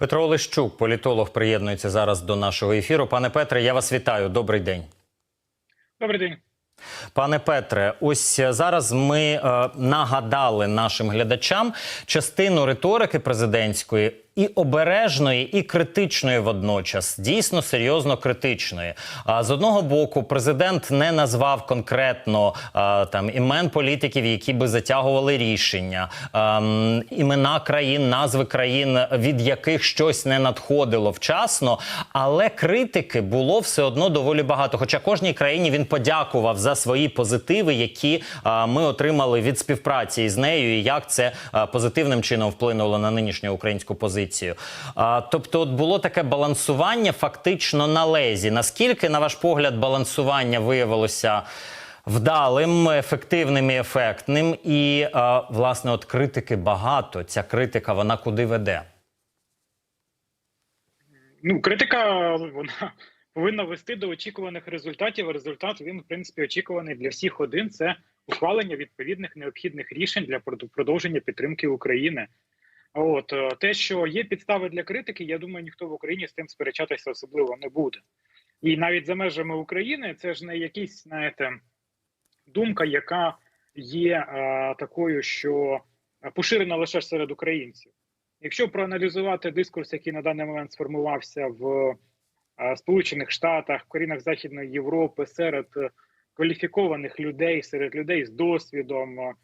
Петро Олещук, політолог, приєднується зараз до нашого ефіру. Пане Петре, я вас вітаю. Добрий день. Добрий день. Пане Петре, ось зараз ми е, нагадали нашим глядачам частину риторики президентської і обережної, і критичної водночас, дійсно серйозно критичної. А з одного боку, президент не назвав конкретно а, там імен політиків, які би затягували рішення, а, імена країн, назви країн, від яких щось не надходило вчасно. Але критики було все одно доволі багато. Хоча кожній країні він подякував за свої позитиви, які а, ми отримали від співпраці із нею, і як це а, позитивним чином вплинуло на нинішню українську позицію. А, тобто, от було таке балансування фактично на лезі. Наскільки, на ваш погляд, балансування виявилося? Вдалим, ефективним і ефектним, і а, власне, от критики багато. Ця критика вона куди веде? Ну, критика вона повинна вести до очікуваних результатів. Результат він, в принципі, очікуваний для всіх один. Це ухвалення відповідних необхідних рішень для продовження підтримки України. От е, те, що є підстави для критики, я думаю, ніхто в Україні з тим сперечатися особливо не буде. І навіть за межами України це ж не якісь, знаєте, думка, яка є е, такою, що поширена лише серед українців. Якщо проаналізувати дискурс, який на даний момент сформувався в е, Сполучених Штатах, в країнах Західної Європи, серед кваліфікованих людей, серед людей з досвідом, е,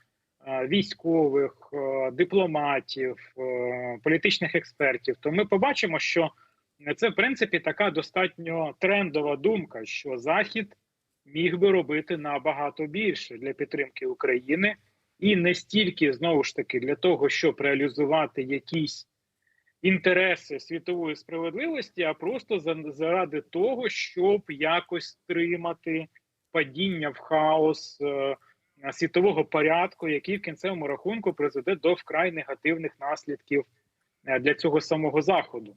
військових, е, дипломатів, е, політичних експертів, то ми побачимо, що це в принципі така достатньо трендова думка, що Захід міг би робити набагато більше для підтримки України, і не стільки знову ж таки для того, щоб реалізувати якісь інтереси світової справедливості, а просто заради того, щоб якось стримати падіння в хаос е, світового порядку, який в кінцевому рахунку призведе до вкрай негативних наслідків е, для цього самого заходу.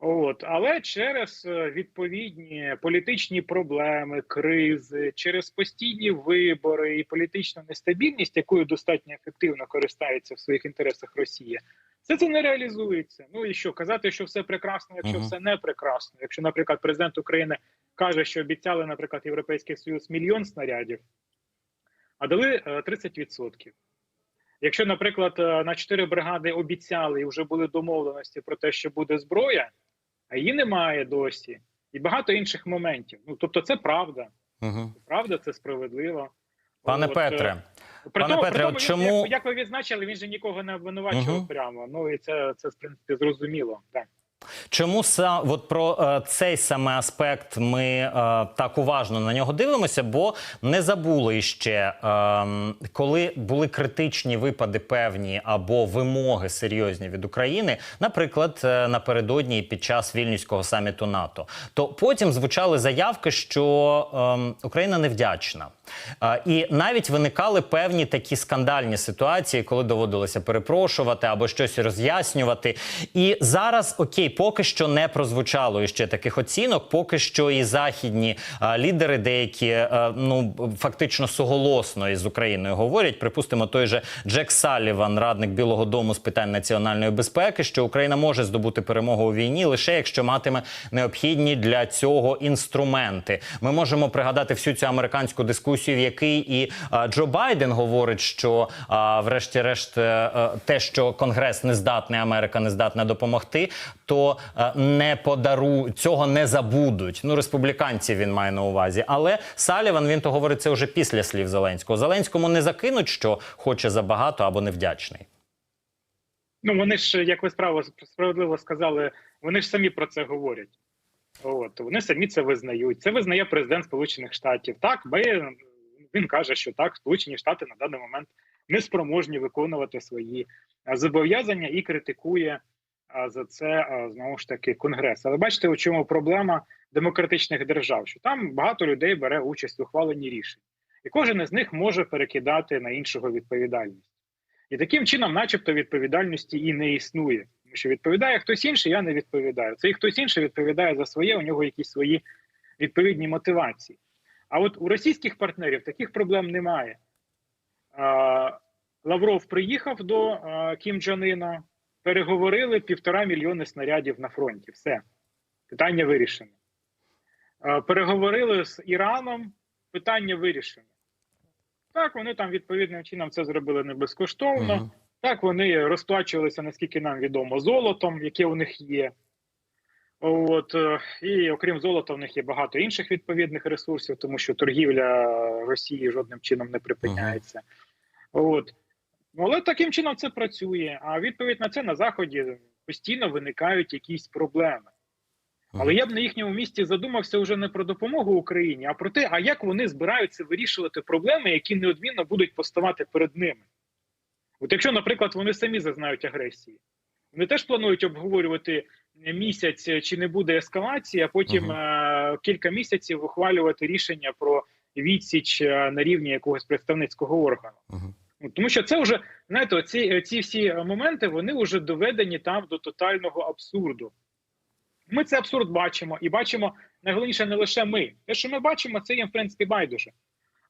От, але через е, відповідні політичні проблеми, кризи, через постійні вибори і політичну нестабільність, якою достатньо ефективно користається в своїх інтересах Росія, все це не реалізується. Ну і що казати, що все прекрасно, якщо Мгм. все не прекрасно. Якщо, наприклад, президент України каже, що обіцяли, наприклад, Європейський Союз мільйон снарядів, а дали е, 30%. Якщо, наприклад, е, на чотири бригади обіцяли і вже були домовленості про те, що буде зброя, а її немає досі, і багато інших моментів. Ну тобто, це правда. Угу. Правда, це справедливо. Пане От, е, Петре, при Пане тому- Петре, при тому, чому- як, як ви відзначили, він же нікого не обвинувачував Мгм. прямо. Ну і це, це в принципі зрозуміло. Так. Чому са от про е, цей саме аспект ми е, так уважно на нього дивимося? Бо не забули ще, е, коли були критичні випади певні або вимоги серйозні від України, наприклад, е, напередодні під час вільнюського саміту НАТО, то потім звучали заявки, що е, Україна невдячна. Е, і навіть виникали певні такі скандальні ситуації, коли доводилося перепрошувати або щось роз'яснювати. І зараз окей, поки що не прозвучало іще таких оцінок. Поки що і західні е, лідери, деякі е, ну фактично суголосно із Україною говорять. Припустимо, той же Джек Саліван, радник Білого Дому з питань національної безпеки, що Україна може здобути перемогу у війні лише якщо матиме необхідні для цього інструменти. Ми можемо пригадати всю цю американську дискусію, в якій і е, Джо Байден говорить, що врешті-решт, е, е, те, що Конгрес не здатний, Америка не здатна допомогти, то е, не подару цього не забудуть. Ну, республіканці він має на увазі. Але Саліван він то говорить це вже після слів Зеленського. Зеленському не закинуть, що хоче забагато або невдячний. Ну вони ж, як ви справо справедливо сказали, вони ж самі про це говорять. От вони самі це визнають. Це визнає президент Сполучених Штатів. Так, ми, він каже, що так, Сполучені Штати на даний момент не спроможні виконувати свої зобов'язання і критикує а, за це знову ж таки Конгрес. Але бачите, у чому проблема демократичних держав? Що там багато людей бере участь у ухваленні рішень, і кожен із них може перекидати на іншого відповідальність. І таким чином, начебто, відповідальності і не існує. Тому що відповідає хтось інший, я не відповідаю. Цей хтось інший відповідає за своє, у нього якісь свої відповідні мотивації. А от у російських партнерів таких проблем немає. Лавров приїхав до Кім Джон Іна, переговорили півтора мільйони снарядів на фронті. Все питання вирішено. Е, Переговорили з Іраном, питання вирішено. Так, вони там відповідним чином це зробили не безкоштовно. Мгм. Так, вони розплачувалися, наскільки нам відомо, золотом, яке у них є. От, е, і окрім золота, в них є багато інших відповідних ресурсів, тому що торгівля Росії жодним чином не припиняється. От. Ну, Але таким чином це працює. А відповідь на це на Заході постійно виникають якісь проблеми. Але я б на їхньому місці задумався вже не про допомогу Україні, а про те, а як вони збираються вирішувати проблеми, які неодмінно будуть поставати перед ними. От якщо, наприклад, вони самі зазнають агресії, вони теж планують обговорювати місяць, чи не буде ескалації, а потім Мгм. е- кілька місяців ухвалювати рішення про відсіч е, на рівні якогось представницького органу. Мгм. Ну, Тому що це вже знаєте, ці, ці всі моменти вони вже доведені там до тотального абсурду. Ми цей абсурд бачимо, і бачимо найголовніше не лише ми. Те, що ми бачимо, це їм в принципі байдуже.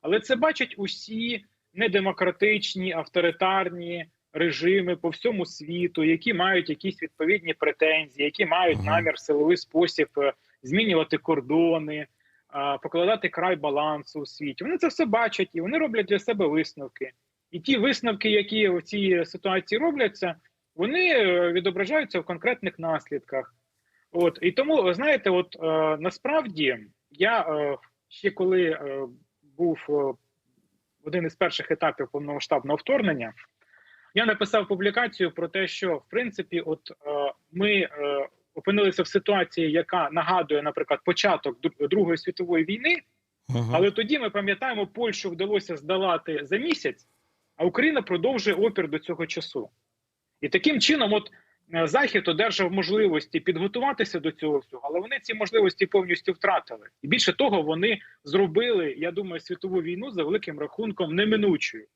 Але це бачать усі недемократичні, авторитарні режими по всьому світу, які мають якісь відповідні претензії, які мають намір в силовий спосіб е, змінювати кордони, покладати край балансу у світі. Вони це все бачать і вони роблять для себе висновки. І ті висновки, які в цій ситуації робляться, вони е, відображаються в конкретних наслідках. От і тому, знаєте, от е, насправді я е, ще коли е, був е, один із перших етапів повномасштабного вторгнення, я написав публікацію про те, що в принципі, от е, ми е, опинилися в ситуації, яка нагадує, наприклад, початок Другої світової війни, Мгм. але тоді ми пам'ятаємо, Польщу вдалося здолати за місяць, а Україна продовжує опір до цього часу. І таким чином, от е, Захід одержав можливості підготуватися до цього всього, але вони ці можливості повністю втратили. І більше того, вони зробили, я думаю, світову війну за великим рахунком неминучою.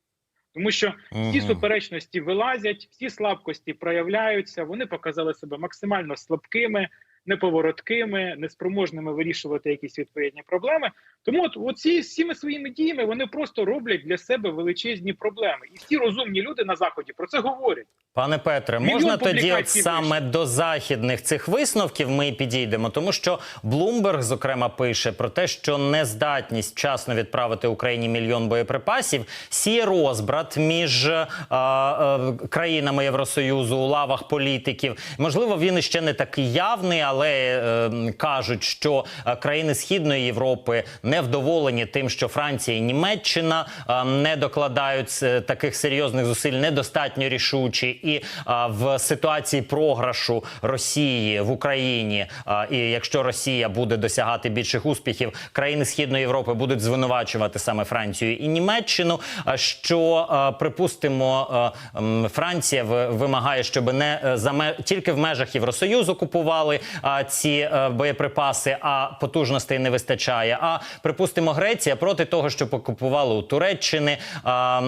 Тому що всі суперечності вилазять, всі слабкості проявляються. Вони показали себе максимально слабкими, неповороткими, неспроможними вирішувати якісь відповідні проблеми. Тому от оці всіми своїми діями вони просто роблять для себе величезні проблеми. І всі розумні люди на заході про це говорять. Пане Петре, Мільйон можна тоді от саме до західних цих висновків ми підійдемо, тому що Блумберг, зокрема, пише про те, що нездатність вчасно відправити Україні мільйон боєприпасів сіє розбрат між е, е, країнами Євросоюзу у лавах політиків. Можливо, він іще не такий явний, але е, кажуть, що е, країни Східної Європи невдоволені тим, що Франція і Німеччина е, не докладають е, таких серйозних зусиль, недостатньо рішучі, і е, в ситуації програшу Росії в Україні, і якщо Росія буде досягати більших успіхів, країни Східної Європи будуть звинувачувати саме Францію і Німеччину. Що припустимо, Франція вимагає, щоб не за тільки в межах Євросоюзу купували е, ці е, боєприпаси, а потужностей не вистачає. А припустимо, Греція проти того, щоб купували у Туреччини, а,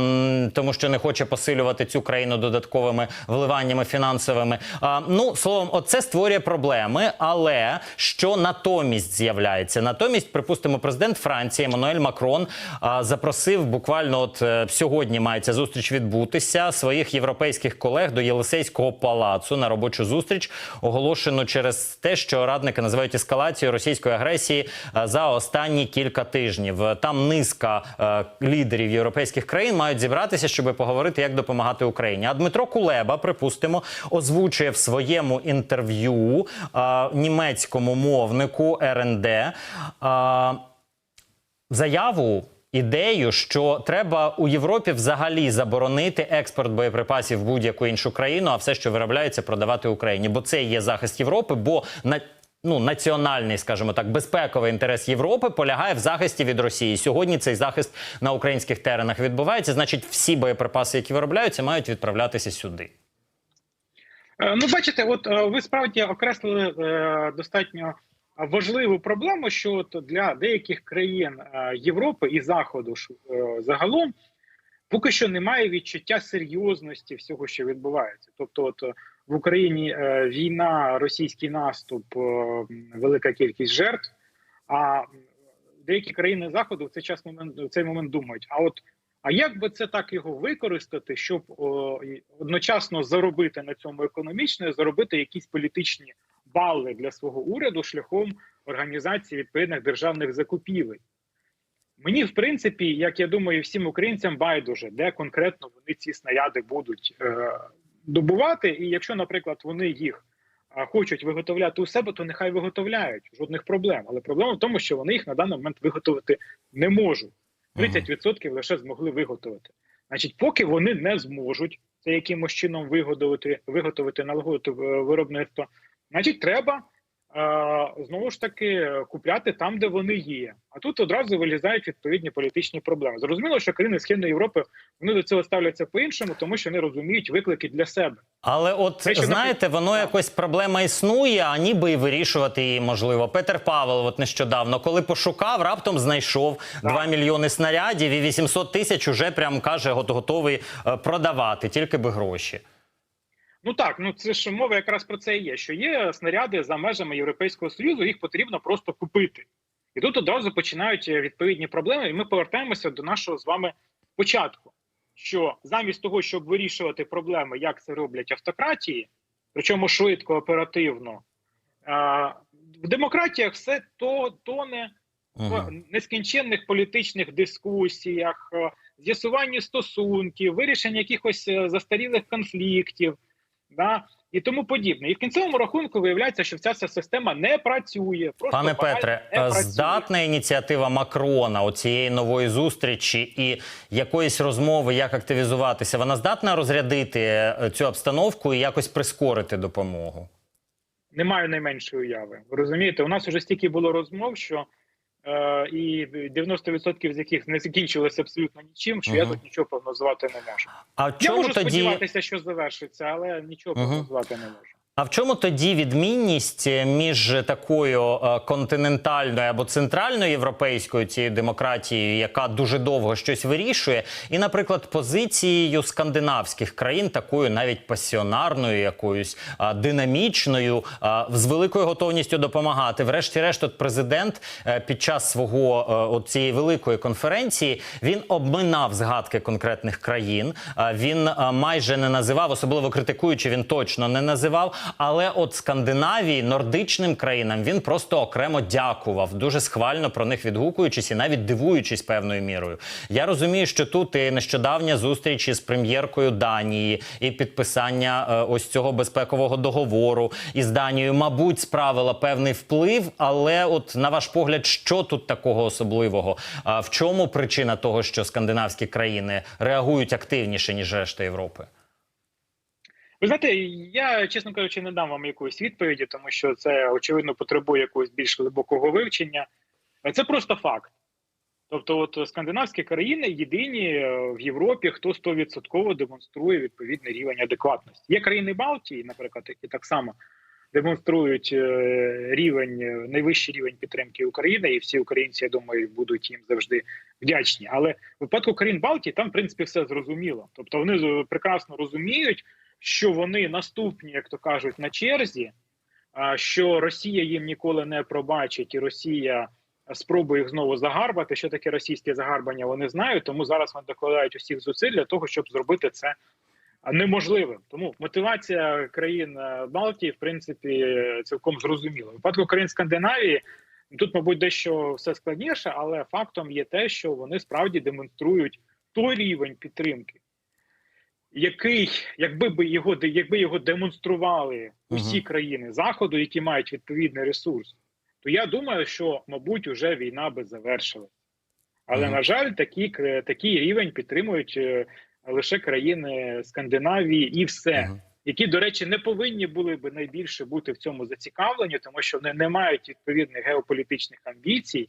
тому що не хоче посилювати цю країну додатковими вливаннями фінансовими. А, ну словом, оце створює проблеми. Але що натомість з'являється? Натомість, припустимо, президент Франції Еммануель Макрон а, запросив буквально от е, сьогодні мається зустріч відбутися своїх європейських колег до Єлисейського палацу на робочу зустріч, оголошену через те, що радники називають ескалацією російської агресії е, за останні кілька тижнів. Там низка е, лідерів європейських країн мають зібратися, щоб поговорити, як допомагати Україні. А Дмитро Кулеба, припустимо, озвучує в своєму інтерв'ю е, німецькому мовнику РНД. заяву. Ідею, що треба у Європі взагалі заборонити експорт боєприпасів в будь-яку іншу країну, а все, що виробляється, продавати Україні, бо це є захист Європи. Бо на ну національний, скажімо так, безпековий інтерес Європи полягає в захисті від Росії. Сьогодні цей захист на українських теренах відбувається. Значить, всі боєприпаси, які виробляються, мають відправлятися сюди. Е, Ну, бачите, от е, ви справді окреслили е, достатньо важливу проблему, що от для деяких країн е, Європи і Заходу е, загалом поки що немає відчуття серйозності всього, що відбувається. Тобто, от е, в Україні війна, російський наступ, велика кількість жертв. А деякі країни Заходу в цей час момент в цей момент думають: а от А як би це так його використати, щоб о, одночасно заробити на цьому економічно, заробити якісь політичні бали для свого уряду шляхом організації відповідних державних закупівель? Мені, в принципі, як я думаю, всім українцям байдуже, де конкретно вони ці снаряди будуть е, добувати. І якщо, наприклад, вони їх а, хочуть виготовляти у себе, то нехай виготовляють жодних проблем. Але проблема в тому, що вони їх на даний момент виготовити не можуть. 30% лише змогли виготовити. Значить, поки вони не зможуть це якимось чином виготовити, виготовити налагодити е, виробництво, значить, треба е, знову ж таки купляти там, де вони є. А тут одразу вилізають відповідні політичні проблеми. Зрозуміло, що країни Східної Європи вони до цього ставляться по-іншому, тому що вони розуміють виклики для себе. Але от Те, знаєте, воно Так. якось проблема існує, а ніби і вирішувати її можливо. Петер Павел, от нещодавно, коли пошукав, раптом знайшов 2 мільйони снарядів і 800 тисяч уже прям каже, гот- готовий е, продавати, тільки би гроші. Ну так, ну це ж мова якраз про це і є. Що є снаряди за межами Європейського союзу, їх потрібно просто купити. І тут одразу починають е, відповідні проблеми, і ми повертаємося до нашого з вами початку. Що замість того, щоб вирішувати проблеми, як це роблять автократії, причому швидко, оперативно, в демократіях все то тоне в нескінченних політичних дискусіях, е, з'ясуванні стосунків, вирішенні якихось е, застарілих конфліктів, да, і тому подібне. І в кінцевому рахунку виявляється, що вся ця система не працює. Просто Пане Петре, не е, працює. здатна ініціатива Макрона оцієї нової зустрічі і якоїсь розмови, як активізуватися, вона здатна розрядити е, цю обстановку і якось прискорити допомогу. не маю найменшої уяви. Ви розумієте, у нас вже стільки було розмов, що і 90% з яких не закінчилося абсолютно нічим, що я тут нічого прогнозувати не можу. А Я чому можу тоді сподіватися, що завершиться, але нічого Мгм. прогнозувати не можу. А в чому тоді відмінність між такою е, континентальною або центральною європейською цією демократією, яка дуже довго щось вирішує, і, наприклад, позицією скандинавських країн, такою навіть пасіонарною, якоюсь динамічною, а, з великою готовністю допомагати? Врешті-решт, от президент е, під час свого е, от цієї великої конференції він обминав згадки конкретних країн. Він майже не називав, особливо критикуючи, він точно не називав. Але от Скандинавії, нордичним країнам він просто окремо дякував, дуже схвально про них відгукуючись і навіть дивуючись певною мірою. Я розумію, що тут і нещодавня зустріч із прем'єркою Данії, і підписання е, ось цього безпекового договору із Данією, мабуть, справила певний вплив. Але, от на ваш погляд, що тут такого особливого? В чому причина того, що скандинавські країни реагують активніше ніж решта Європи? Ви знаєте, я, чесно кажучи, не дам вам якоїсь відповіді, тому що це очевидно потребує якогось більш глибокого вивчення. Це просто факт. Тобто, от скандинавські країни єдині е, в Європі, хто 100% демонструє відповідний рівень адекватності. Є країни Балтії, наприклад, які так само демонструють е, рівень, е, найвищий рівень підтримки України, і всі українці, я думаю, будуть їм завжди вдячні. Але в випадку країн Балтії там, в принципі, все зрозуміло. Тобто, вони прекрасно розуміють, що вони наступні, як то кажуть, на черзі, що Росія їм ніколи не пробачить, і Росія спробує їх знову загарбати. Що таке російське загарбання? Вони знають, тому зараз вони докладають усіх зусиль для того, щоб зробити це неможливим. Тому мотивація країн е, Балтії, в принципі, цілком зрозуміла. В випадку країн Скандинавії. Тут, мабуть, дещо все складніше, але фактом є те, що вони справді демонструють той рівень підтримки, який, якби би його якби його демонстрували усі країни заходу, які мають відповідний ресурс, то я думаю, що мабуть уже війна би завершилась. Але Мгм. на жаль, такі такий рівень підтримують е, лише країни Скандинавії і все. Мгм. Які, до речі, не повинні були би найбільше бути в цьому зацікавлені, тому що вони не мають відповідних геополітичних амбіцій,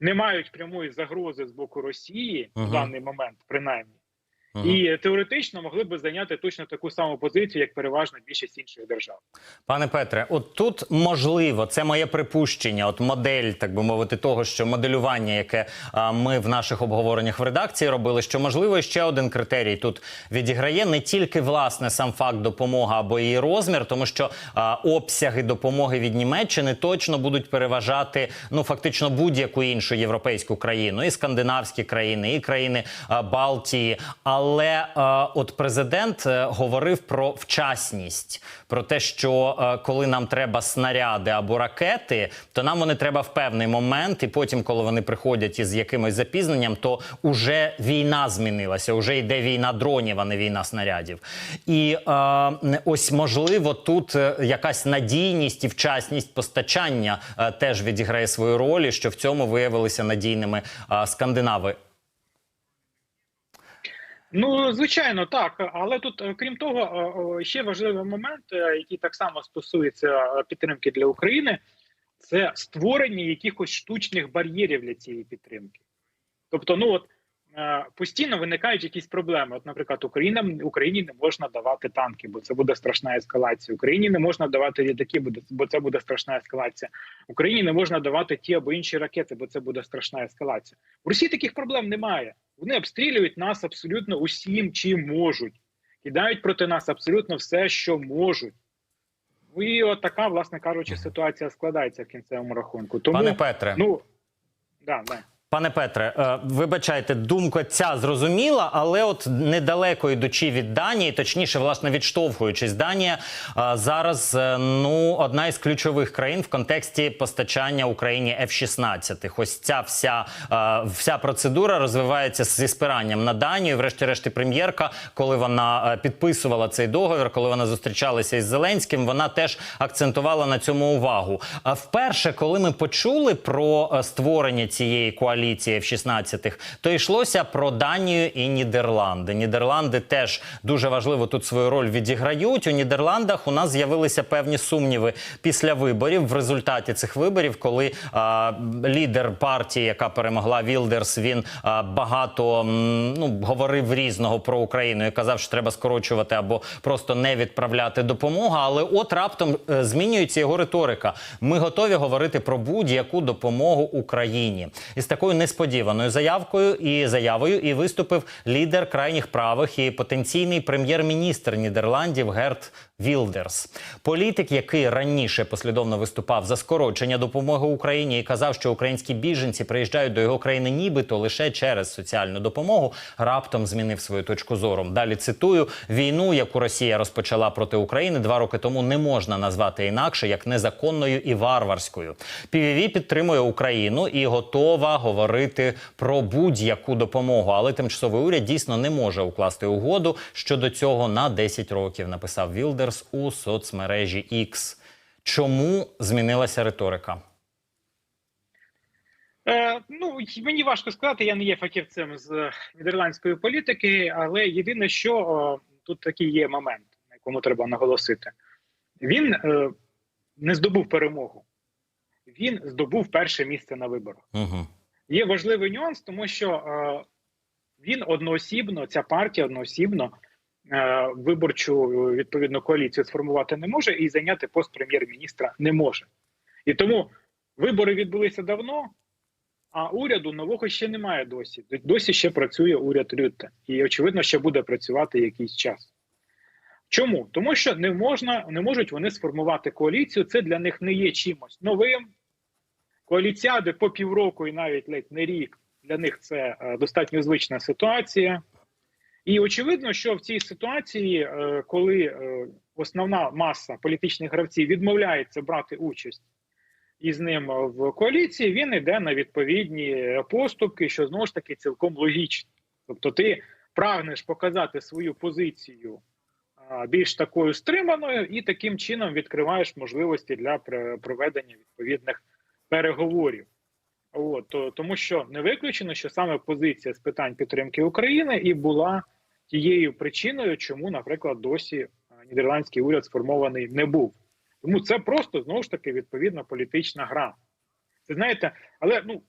не мають прямої загрози з боку Росії в даний момент, принаймні. Мгм. і теоретично могли б зайняти точно таку саму позицію, як переважна більшість інших держав. Пане Петре, от тут можливо, це моє припущення, от модель, так би мовити, того, що моделювання, яке а, ми в наших обговореннях в редакції робили, що можливо ще один критерій тут відіграє не тільки власне сам факт допомоги або її розмір, тому що а, обсяги допомоги від Німеччини точно будуть переважати ну фактично будь-яку іншу європейську країну, і скандинавські країни, і країни а, Балтії. Але а, от президент е, говорив про вчасність, про те, що е, коли нам треба снаряди або ракети, то нам вони треба в певний момент, і потім, коли вони приходять із якимось запізненням, то уже війна змінилася, уже йде війна дронів, а не війна снарядів. І е, ось можливо тут е, якась надійність і вчасність постачання е, теж відіграє свою роль, що в цьому виявилися надійними е, скандинави. Ну, звичайно, так. Але тут, е, крім того, е, ще важливий момент, е, який так само стосується підтримки для України, це створення якихось штучних бар'єрів для цієї підтримки. Тобто, ну от постійно виникають якісь проблеми. От, наприклад, Україна Україні не можна давати танки, бо це буде страшна ескалація. Україні не можна давати літаки, бо це буде страшна ескалація. Україні не можна давати ті або інші ракети, бо це буде страшна ескалація. В Росії таких проблем немає. Вони обстрілюють нас абсолютно усім, чим можуть, кидають проти нас абсолютно все, що можуть. Ну, І от така, власне кажучи, ситуація складається в кінцевому рахунку. Тому Пане Петре, ну да, да. Пане Петре, е, вибачайте, думка ця зрозуміла, але от недалеко йдучи від Данії, точніше, власне, відштовхуючись, Данія е, зараз е, ну одна із ключових країн в контексті постачання Україні F-16. Ось ця вся, вся процедура розвивається зі спиранням на Данію. Врешті-решт, прем'єрка, коли вона підписувала цей договір, коли вона зустрічалася із Зеленським, вона теж акцентувала на цьому увагу. Вперше, коли ми почули про створення цієї коаліції F-16, то йшлося про Данію і Нідерланди. Нідерланди теж дуже важливо тут свою роль відіграють. У Нідерландах у нас з'явилися певні сумніви після виборів. В результаті цих виборів, коли а, лідер партії, яка перемогла Вілдерс, він а, багато ну говорив різного про Україну і казав, що треба скорочувати або просто не відправляти допомогу. Але от раптом е, змінюється його риторика. Ми готові говорити про будь-яку допомогу Україні. І з такою несподіваною заявкою і заявою і виступив лідер крайніх правих і потенційний прем'єр-міністр Нідерландів Герт Вілдерс. Політик, який раніше послідовно виступав за скорочення допомоги Україні і казав, що українські біженці приїжджають до його країни нібито лише через соціальну допомогу, раптом змінив свою точку зору. Далі цитую: війну, яку Росія розпочала проти України два роки тому, не можна назвати інакше як незаконною і варварською. ПВВ підтримує Україну і готова говорити про будь-яку допомогу, але тимчасовий уряд дійсно не може укласти угоду щодо цього на 10 років. Написав Вілдерс у соцмережі X. Чому змінилася риторика? Е, ну мені важко сказати, я не є фахівцем з е, нідерландської політики, але єдине, що о, тут такий є момент, на якому треба наголосити. Він е, не здобув перемогу, він здобув перше місце на виборах. Угу. Є важливий нюанс, тому що е, він одноосібно, ця партія одноосібно е, виборчу е, відповідну коаліцію сформувати не може і зайняти пост прем'єр-міністра не може. І тому вибори відбулися давно, а уряду нового ще немає досі. Досі ще працює уряд Рютте. І очевидно, ще буде працювати якийсь час. Чому? Тому що не можна, не можуть вони сформувати коаліцію. Це для них не є чимось новим. Коаліціади по півроку і навіть ледь не рік для них це е, достатньо звична ситуація. І очевидно, що в цій ситуації, е, коли е, основна маса політичних гравців відмовляється брати участь із ним в коаліції, він йде на відповідні поступки, що знову ж таки цілком логічно. Тобто, ти прагнеш показати свою позицію більш такою стриманою, і таким чином відкриваєш можливості для пр- проведення відповідних переговорів. От, то, тому що не виключено, що саме позиція з питань підтримки України і була тією причиною, чому, наприклад, досі нідерландський уряд сформований не був. Тому це просто знову ж таки відповідна політична гра. Це знаєте, але ну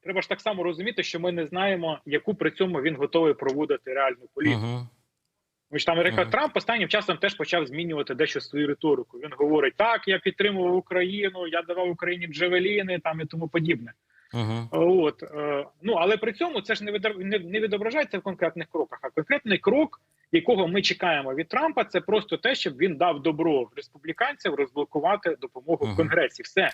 треба ж так само розуміти, що ми не знаємо, яку при цьому він готовий проводити реальну політику. Угу. Тому що там, наприклад, Трамп останнім часом теж почав змінювати дещо свою риторику. Він говорить: так, я підтримував Україну, я давав Україні джевеліни там і тому подібне. Угу. От е, ну але при цьому це ж не відобра- не, не відображається в конкретних кроках. А конкретний крок, якого ми чекаємо від Трампа, це просто те, щоб він дав добро республіканцям розблокувати допомогу Мгм. в Конгресі. Все.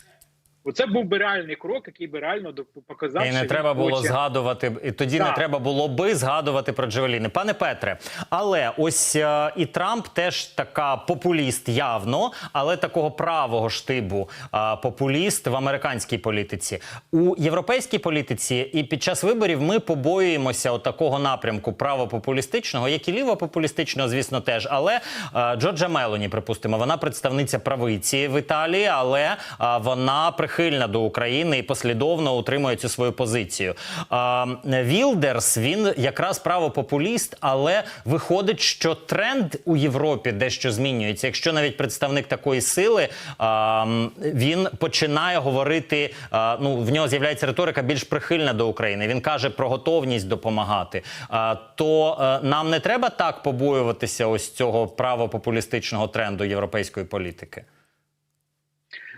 Оце був би реальний крок, який би реально показав, І не треба було хоче. згадувати, і тоді не треба було би згадувати про Джевеліни. Пане Петре, але ось е, і Трамп теж така популіст явно, але такого правого штибу е, популіст в американській політиці. У європейській політиці і під час виборів ми побоюємося от такого напрямку правопопулістичного, як і лівопопулістичного, звісно, теж. Але е, Джорджа Мелоні, припустимо, вона представниця правиці в Італії, але е, вона прихильна до України і послідовно утримує цю свою позицію. А, Вілдерс він якраз правопопуліст, але виходить, що тренд у Європі дещо змінюється. Якщо навіть представник такої сили а, він починає говорити, а, ну в нього з'являється риторика більш прихильна до України. Він каже про готовність допомагати. А, то е, нам не треба так побоюватися ось цього правопопулістичного тренду європейської політики.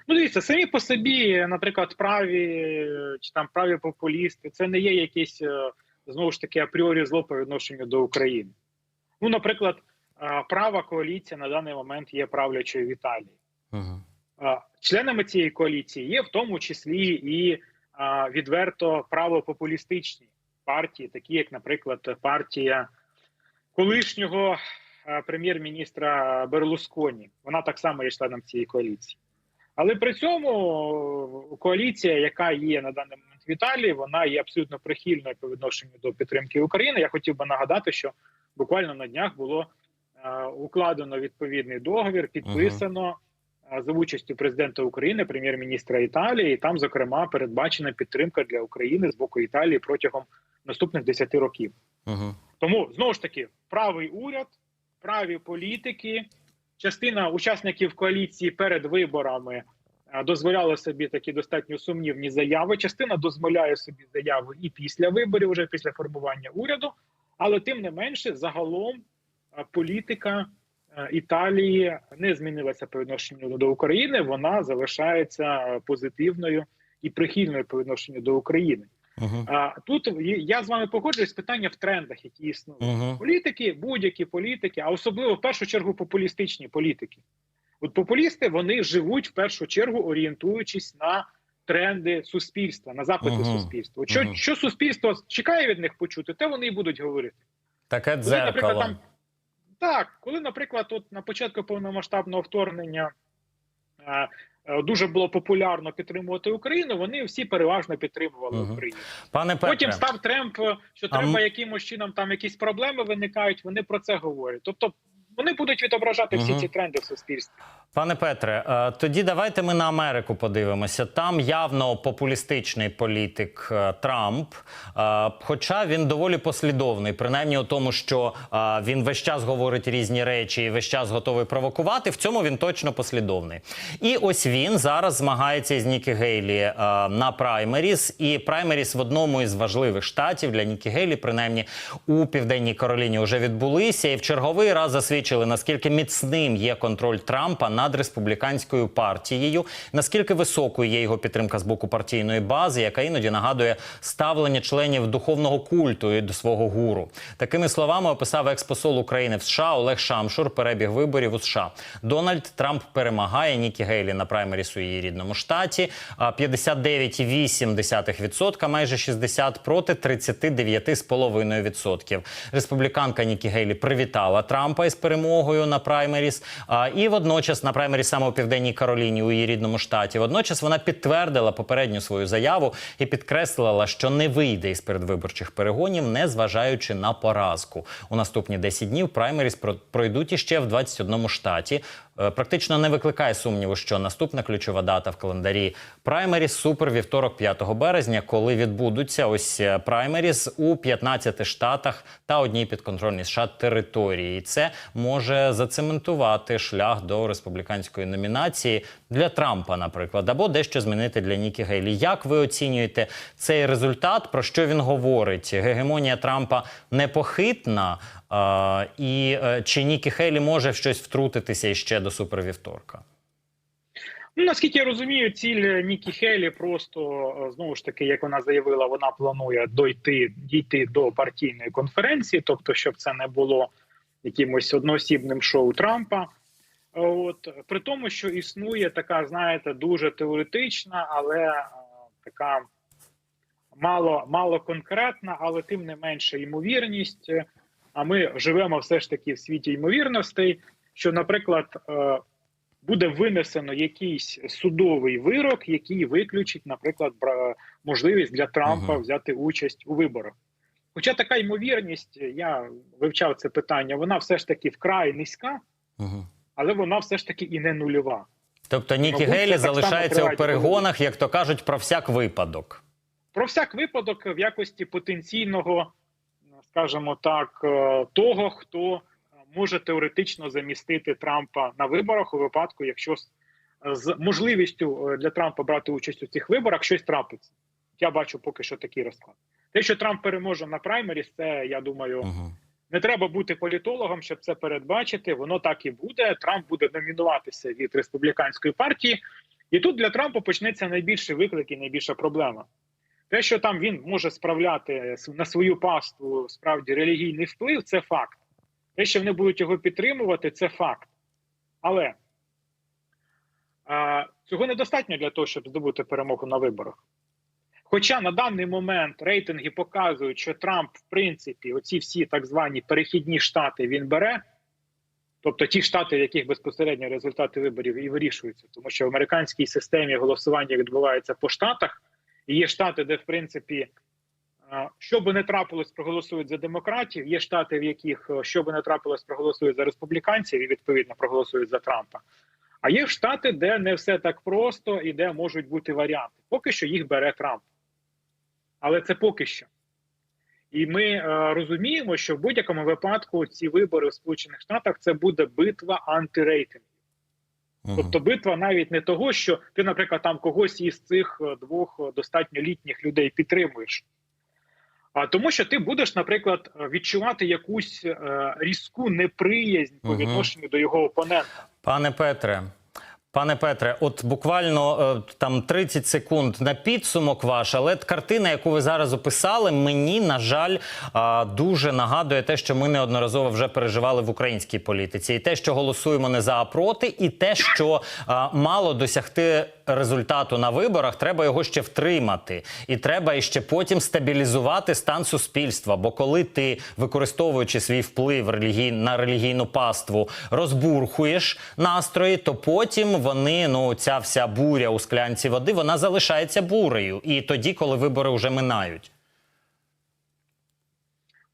Ну, дивіться, самі по собі, наприклад, праві чи там праві популісти, це не є якесь е, знову ж таки апріорі зло по відношенню до України. Ну, наприклад, е, права коаліція на даний момент є правлячою в Італії. Угу. Е, Членами цієї коаліції є в тому числі і відверто правопопулістичні партії, такі як, наприклад, партія колишнього прем'єр-міністра Берлусконі. Вона так само є членом цієї коаліції. Але при цьому коаліція, яка є на даний момент в Італії, вона є абсолютно прихильною по відношенню до підтримки України. Я хотів би нагадати, що буквально на днях було е, укладено відповідний договір, підписано е, за участю президента України, прем'єр-міністра Італії. І там, зокрема, передбачена підтримка для України з боку Італії протягом наступних 10 років. Угу. Тому знову ж таки правий уряд, праві політики, частина учасників коаліції перед виборами е, дозволяла собі такі достатньо сумнівні заяви. Частина дозволяє собі заяви і після виборів, вже після формування уряду. Але тим не менше, загалом е, політика е, Італії не змінилася по відношенню до України. Вона залишається позитивною і прихильною по відношенню до України. Угу. А тут я з вами погоджуюсь питання в трендах, які існують. Угу. Політики, будь-які політики, а особливо в першу чергу популістичні політики. От популісти вони живуть в першу чергу, орієнтуючись на тренди суспільства, на запити Мгм. суспільства. От Що, Мгм. що суспільство чекає від них почути, те вони і будуть говорити. Таке Коли, наприклад, там так, коли, наприклад, от на початку повномасштабного вторгнення дуже було популярно підтримувати Україну, вони всі переважно підтримували угу. Україну. Пане Петре, Потім став Тремп, що А треба м- якимось чином там якісь проблеми виникають. Вони про це говорять. Тобто вони будуть відображати всі ці тренди в суспільстві. Пане Петре, е, тоді давайте ми на Америку подивимося. Там явно популістичний політик е, Трамп, е, хоча він доволі послідовний, принаймні у тому, що він весь час говорить різні речі і весь час готовий провокувати. В цьому він точно послідовний. І ось він зараз змагається із Нікі Гейлі на праймеріс. І праймеріс в одному із важливих штатів для Нікі Гейлі, принаймні у південній Кароліні, вже відбулися і в черговий раз засвідчили, наскільки міцним є контроль Трампа над республіканською партією, наскільки високою є його підтримка з боку партійної бази, яка іноді нагадує ставлення членів духовного культу і до свого гуру. Такими словами описав експосол України в США Олег Шамшур перебіг виборів у США. Дональд Трамп перемагає Нікі Гейлі на праймеріс у рідному штаті. а 59,8%, майже 60 проти 39,5%. Республіканка Нікі Гейлі привітала Трампа із перемогою на праймеріс. А, І водночас на праймері саме у південній Кароліні у її рідному штаті. Водночас вона підтвердила попередню свою заяву і підкреслила, що не вийде із передвиборчих перегонів, не зважаючи на поразку. У наступні 10 днів праймеріс про- пройдуть іще в 21 штаті. Е, практично не викликає сумніву, що наступна ключова дата в календарі праймері супер вівторок 5 березня, коли відбудуться ось праймері праймеріс у 15 штатах та одній підконтрольній США території. І це може зацементувати шлях до республіканської номінації для Трампа, наприклад, або дещо змінити для Нікі Гейлі. Як ви оцінюєте цей результат? Про що він говорить? Гегемонія Трампа непохитна, а, і е, чи Нікі Гейлі може в щось втрутитися іще до супервівторка? Ну, наскільки я розумію, ціль Нікі Хейлі просто е, знову ж таки, як вона заявила, вона планує дойти дійти до партійної конференції, тобто, щоб це не було якимось одноосібним шоу Трампа. От при тому, що існує така, знаєте, дуже теоретична, але е, така мало, мало конкретна, але тим не менше ймовірність. е, А ми живемо все ж таки в світі ймовірностей, що, наприклад, е, буде винесено якийсь судовий вирок, який виключить, наприклад, можливість для Трампа Ага. взяти участь у виборах. Хоча така ймовірність, я вивчав це питання, вона все ж таки вкрай низька, Угу. Але вона все ж таки і не нульова. Тобто Нікі Мабуть, Гейлі залишається у перегонах, як то кажуть, про всяк випадок. Про всяк випадок в якості потенційного, скажімо так, е, того, хто е, може теоретично замістити Трампа на виборах у випадку, якщо з- з можливістю е, для Трампа брати участь у цих виборах щось трапиться. Я бачу поки що такий розклад. Те, що Трамп переможе на праймеріс, це я думаю, Угу. Не треба бути політологом, щоб це передбачити. Воно так і буде. Трамп буде номінуватися від республіканської партії, і тут для Трампа почнеться найбільший виклик і найбільша проблема. Те, що там він може справляти на свою паству справді релігійний вплив, це факт. Те, що вони будуть його підтримувати, це факт. Але а, цього недостатньо для того, щоб здобути перемогу на виборах. Хоча на даний момент рейтинги показують, що Трамп, в принципі, оці всі так звані перехідні штати він бере, тобто ті штати, в яких безпосередньо результати виборів і вирішуються, тому що в американській системі голосування відбувається по штатах, і є штати, де в принципі. е, Що би не трапилось, проголосують за демократів. Є штати, в яких е, що би не трапилось, проголосують за республіканців і відповідно проголосують за Трампа. А є штати, де не все так просто і де можуть бути варіанти. Поки що їх бере Трамп. Але це поки що. І ми е, розуміємо, що в будь-якому випадку ці вибори в Сполучених Штатах це буде битва антирейтингів. Тобто битва навіть не того, що ти, наприклад, там когось із цих е, двох е, достатньо літніх людей підтримуєш. А тому, що ти будеш, наприклад, відчувати якусь е, різку неприязнь по Мгм. відношенню до його опонента. Пане Петре, пане Петре, от буквально е, там 30 секунд на підсумок ваш, але картина, яку ви зараз описали, мені на жаль дуже нагадує те, що ми неодноразово вже переживали в українській політиці, і те, що голосуємо не за а проти, і те, що мало досягти результату на виборах, треба його ще втримати, і треба іще потім стабілізувати стан суспільства. Бо коли ти використовуючи свій вплив релігій... на релігійну паству, розбурхуєш настрої, то потім вони ну ця вся буря у склянці води вона залишається бурею. І тоді, коли вибори вже минають.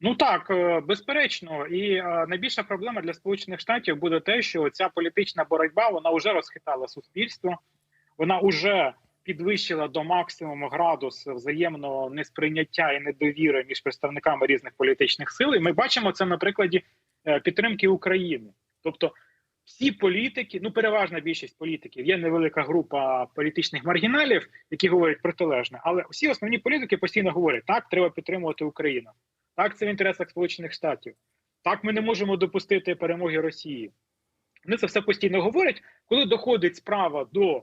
Ну так, е, безперечно, і е, найбільша проблема для Сполучених Штатів буде те, що ця політична боротьба вона вже розхитала суспільство, вона вже підвищила до максимуму градус взаємного несприйняття і недовіри між представниками різних політичних сил. І ми бачимо це на прикладі е, підтримки України. Тобто, всі політики, ну переважна більшість політиків, є невелика група політичних маргіналів, які говорять протилежне, але всі основні політики постійно говорять: так, треба підтримувати Україну. Так, це в інтересах Сполучених Штатів. Так, ми не можемо допустити перемоги Росії. Вони це все постійно говорять, коли доходить справа до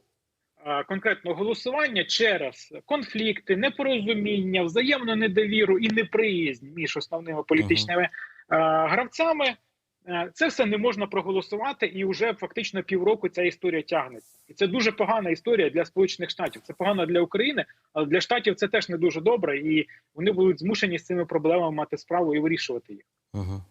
конкретного голосування через конфлікти, непорозуміння, взаємну недовіру і неприязнь між основними політичними е, гравцями. е, Це все не можна проголосувати, і вже фактично півроку ця історія тягнеться. І це дуже погана історія для Сполучених Штатів. Це погано для України, але для штатів це теж не дуже добре, і вони будуть змушені з цими проблемами мати справу і вирішувати їх. Угу.